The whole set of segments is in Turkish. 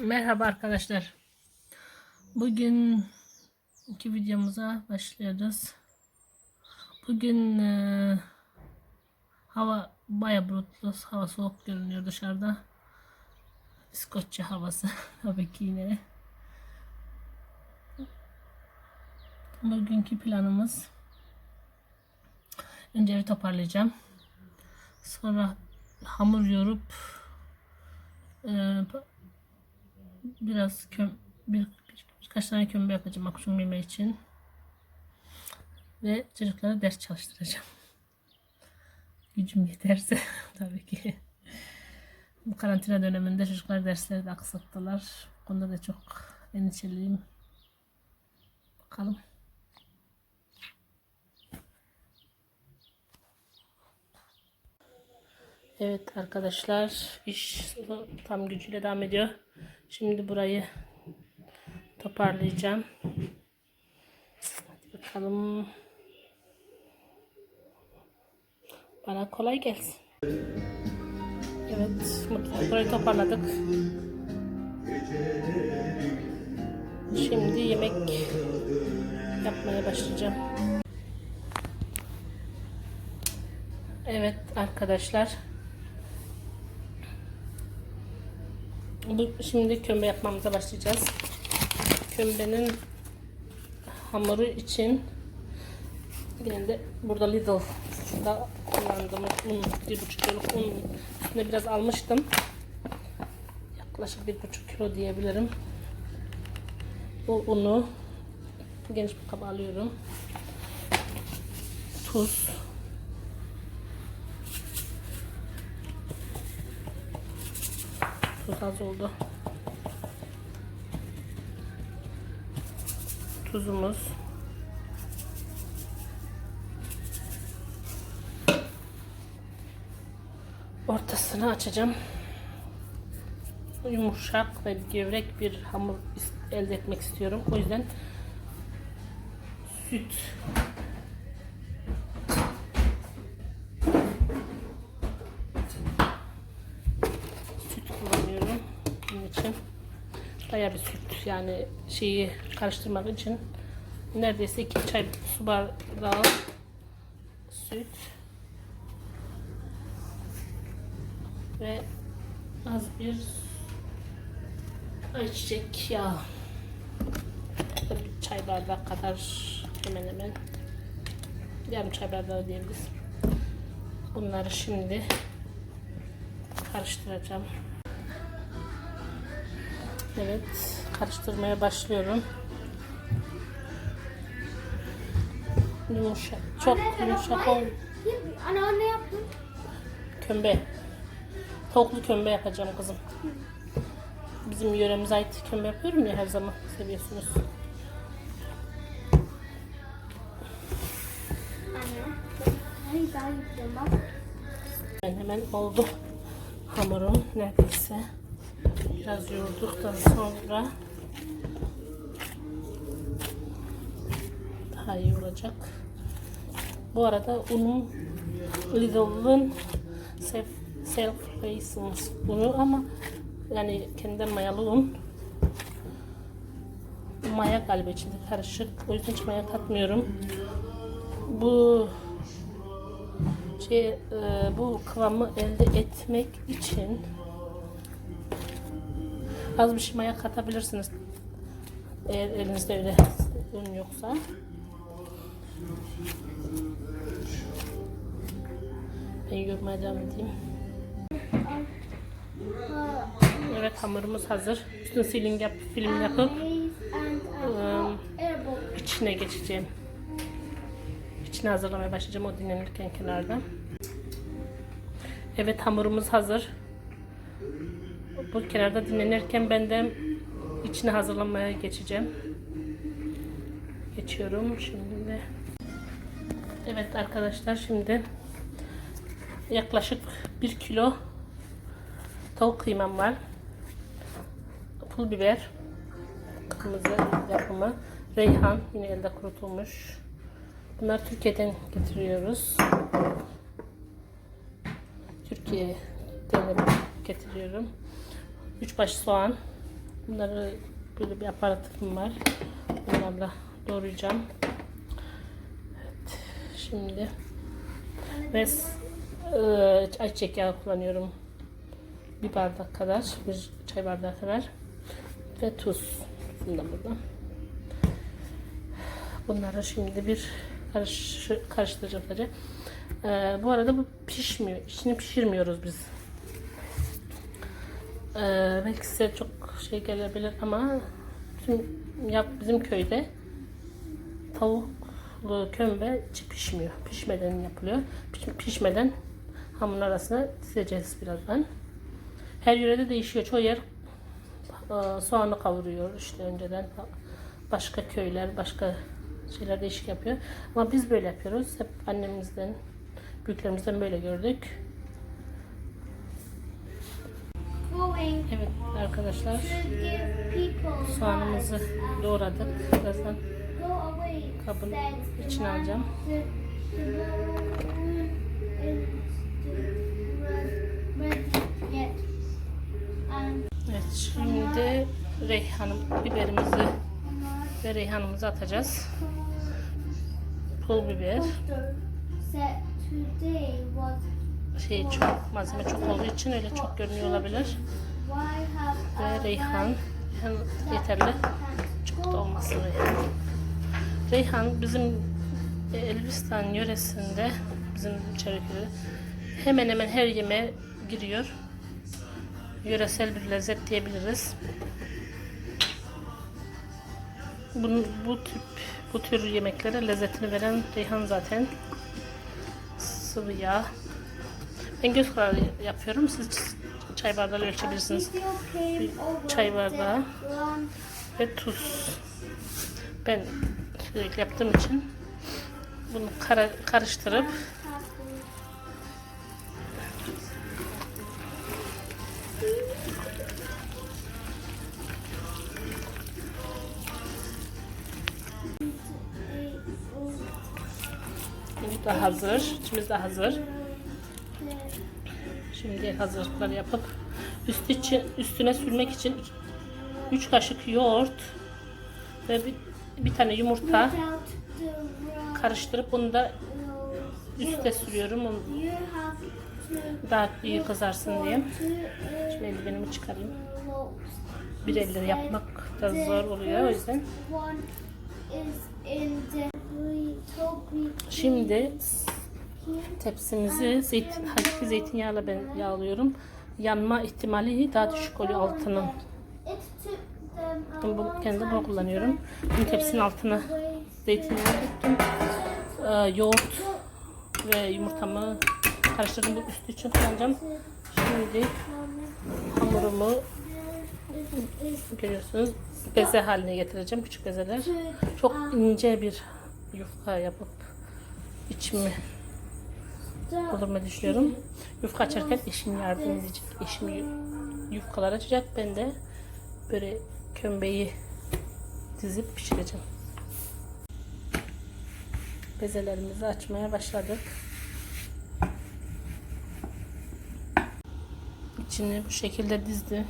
Merhaba arkadaşlar. Bugün iki videomuza başlıyoruz. Bugün e, hava baya bulutlu, hava soğuk görünüyor dışarıda. İskoçya havası tabii ki yine. Bugünkü planımız önce evi toparlayacağım. Sonra hamur yoğurup e, biraz köm bir, bir- birkaç tane kömbe yapacağım akşam yemeği için. Ve çocuklara ders çalıştıracağım. Gücüm yeterse tabii ki. Bu karantina döneminde çocuklar dersleri de aksattılar. Bu konuda da çok endişeliyim. Bakalım. Evet arkadaşlar iş tam gücüyle devam ediyor. Şimdi burayı toparlayacağım. Hadi bakalım. Bana kolay gelsin. Evet, mutfak burayı toparladık. Şimdi yemek yapmaya başlayacağım. Evet arkadaşlar. Şimdi kömbe yapmamıza başlayacağız. Kömbenin hamuru için yine de burada Lidl'da kullandığımız un, bir buçuk kiloluk un üstüne biraz almıştım. Yaklaşık bir buçuk kilo diyebilirim. Bu unu geniş bir kaba alıyorum. Tuz. Tuz az oldu. Tuzumuz. Ortasını açacağım. Yumuşak ve gevrek bir hamur elde etmek istiyorum. O yüzden süt kullanıyorum bunun için. Bayağı bir süt yani şeyi karıştırmak için neredeyse iki çay su bardağı süt ve az bir ayçiçek yağı bir çay bardağı kadar hemen hemen yarım çay bardağı diyebiliriz. Bunları şimdi karıştıracağım. Evet, karıştırmaya başlıyorum. Yumuşak, çok yumuşak ol. Ana anne yaptım. Kömbe. Tavuklu kömbe yapacağım kızım. Bizim yöremize ait kömbe yapıyorum ya her zaman seviyorsunuz. Anne. Hemen hemen oldu hamurum neredeyse. Biraz yoğurduktan sonra daha iyi olacak. Bu arada unum Lidl'ın self, self raisins unu ama yani kendinden mayalı un. Maya galiba içinde karışık. O yüzden hiç maya katmıyorum. Bu şey, e, bu kıvamı elde etmek için az bir şey maya katabilirsiniz. Eğer elinizde öyle un yoksa. Ben yoğurmaya devam edeyim. Evet hamurumuz hazır. Üstüne sealing yap, film yapıp ıı, içine geçeceğim. İçine hazırlamaya başlayacağım o dinlenirken kenarda. Evet hamurumuz hazır. Bu kenarda dinlenirken ben de içine hazırlamaya geçeceğim. Geçiyorum şimdi. Evet arkadaşlar şimdi yaklaşık 1 kilo tavuk kıymam var. Pul biber, kırmızı yapımı, reyhan yine elde kurutulmuş. Bunlar Türkiye'den getiriyoruz. Türkiye'den getiriyorum. 3 baş soğan, Bunları böyle bir aparatım var. Bunlarla doğrayacağım. Evet. Şimdi ve e, ayçiçek yağı kullanıyorum. Bir bardak kadar, bir çay bardağı kadar ve tuz. Tuzum da burada. Bunları şimdi bir karış, karıştıracağım sadece. Ee, bu arada bu pişmiyor. İçini pişirmiyoruz biz. Ee, belki size çok şey gelebilir ama tüm yap bizim köyde tavuklu kömbe pişmiyor. Pişmeden yapılıyor. Piş- pişmeden hamurun arasına dizeceğiz birazdan. Her yörede değişiyor. Çoğu yer e, soğanı kavuruyor işte önceden. Başka köyler, başka şeyler değişik yapıyor. Ama biz böyle yapıyoruz. Hep annemizden, büyüklerimizden böyle gördük. Evet arkadaşlar soğanımızı doğradık. Birazdan kabın içine alacağım. Evet şimdi reyhanım, biberimizi ve reyhanımızı atacağız. Pul biber. Şey çok malzeme çok olduğu için öyle çok görünüyor olabilir. Ve reyhan. Yeterli. Çok da olmasın reyhan. Bizim e, Elbistan yöresinde bizim Çerkez'de hemen hemen her yemeğe giriyor. Yöresel bir lezzet diyebiliriz. Bunun, bu tip bu tür yemeklere lezzetini veren reyhan zaten sıvı yağ. Ben göz kararı yapıyorum. Siz çay bardağı ölçebilirsiniz. Bir çay bardağı ve tuz. Ben sürekli yaptığım için bunu kara- karıştırıp bu da hazır. İçimiz de hazır. Şimdi hazırlıkları yapıp üstü için, üstüne sürmek için 3 kaşık yoğurt ve bir, bir tane yumurta karıştırıp bunu da üste sürüyorum. Onu daha iyi kızarsın diye. Şimdi eldivenimi çıkarayım. Bir elle yapmak da zor oluyor o yüzden. Şimdi tepsimizi zeytin, hakiki zeytinyağıyla ben yağlıyorum. Yanma ihtimali daha düşük oluyor altının. Ben bunu, kendim bunu kullanıyorum. Şimdi tepsinin altına zeytinyağı döktüm. Ee, yoğurt ve yumurtamı karıştırdım. Bu üstü için kullanacağım. Şimdi hamurumu görüyorsunuz beze haline getireceğim. Küçük bezeler. Çok ince bir yufka yapıp içimi doldurmayı düşünüyorum. Yufka açarken eşim yardım edecek. Eşim yu- yufkalar açacak. Ben de böyle kömbeyi dizip pişireceğim. Bezelerimizi açmaya başladık. İçini bu şekilde dizdi.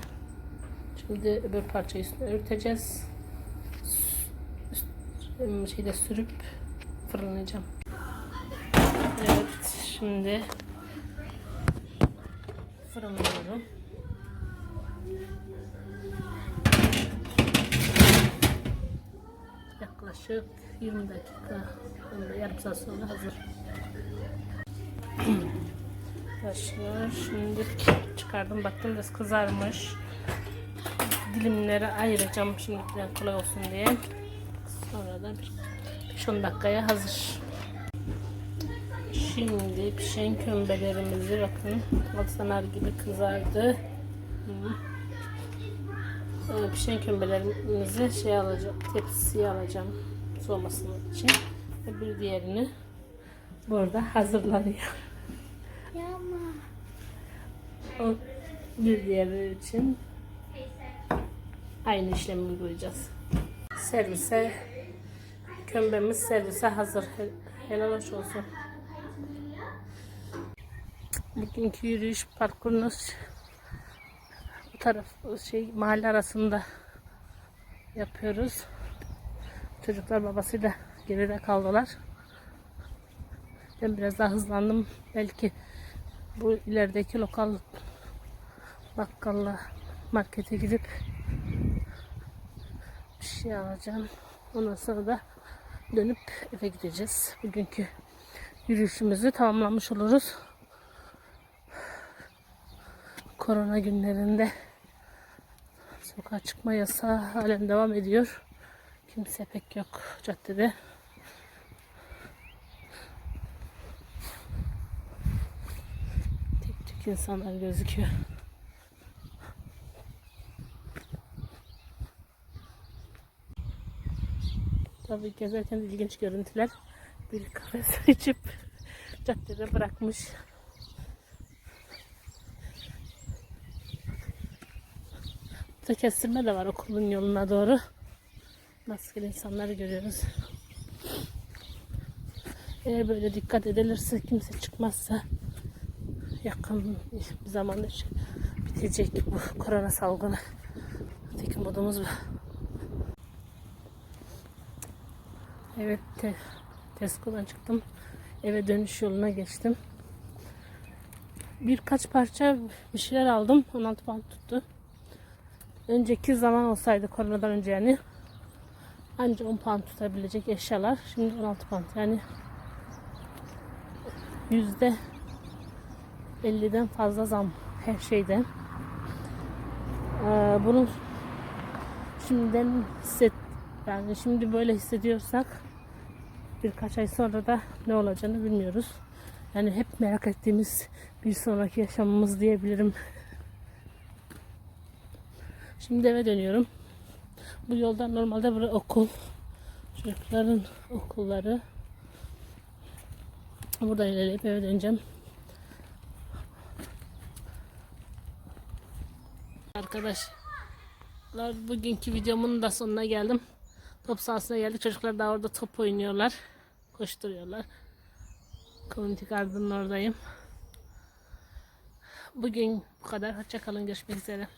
Şimdi öbür parçayı üstüne örteceğiz. Üst, şeyde sürüp fırınlayacağım. Şimdi fırınlıyorum. Yaklaşık 20 dakika, yarım saat sonra hazır. Arkadaşlar şimdi çıkardım baktım biraz kızarmış. Dilimlere ayıracağım şimdiden kolay olsun diye. Sonra da bir 5-10 dakikaya hazır. Şimdi pişen kömbelerimizi bakın alsanar gibi kızardı. Ee, pişen kömbelerimizi şey alacağım, tepsiye alacağım soğuması için. Ve bir diğerini burada hazırlanıyor. O bir diğeri için aynı işlemi uygulayacağız. Servise kömbemiz servise hazır. Hel- Helal hoş olsun. Bugünkü yürüyüş parkurunuz bu taraf şey mahalle arasında yapıyoruz. Çocuklar babasıyla geride kaldılar. Ben biraz daha hızlandım. Belki bu ilerideki lokal bakkalla markete gidip bir şey alacağım. Ondan sonra da dönüp eve gideceğiz. Bugünkü yürüyüşümüzü tamamlamış oluruz. Korona günlerinde sokağa çıkma yasağı halen devam ediyor. Kimse pek yok caddede. Tek tük insanlar gözüküyor. Tabii gezerken ilginç görüntüler. Bir kahve içip caddede bırakmış. Burada kestirme de var okulun yoluna doğru. Maskeli insanları görüyoruz. Eğer böyle dikkat edilirse kimse çıkmazsa yakın bir zamanda bitecek bu korona salgını. Tek umudumuz bu. Evet te, Tesco'dan çıktım. Eve dönüş yoluna geçtim. Birkaç parça bir şeyler aldım. 16 pound tuttu. Önceki zaman olsaydı koronadan önce yani anca 10 pound tutabilecek eşyalar. Şimdi 16 pound yani yüzde 50'den fazla zam her şeyden. Ee, bunun şimdiden hisset yani şimdi böyle hissediyorsak birkaç ay sonra da ne olacağını bilmiyoruz. Yani hep merak ettiğimiz bir sonraki yaşamımız diyebilirim. Şimdi eve dönüyorum. Bu yoldan normalde burası okul. Çocukların okulları. Buradan ilerleyip eve döneceğim. Arkadaşlar bugünkü videomun da sonuna geldim. Top sahasına geldik. Çocuklar da orada top oynuyorlar. Koşturuyorlar. Community Garden'ın oradayım. Bugün bu kadar. Hoşçakalın. Görüşmek üzere.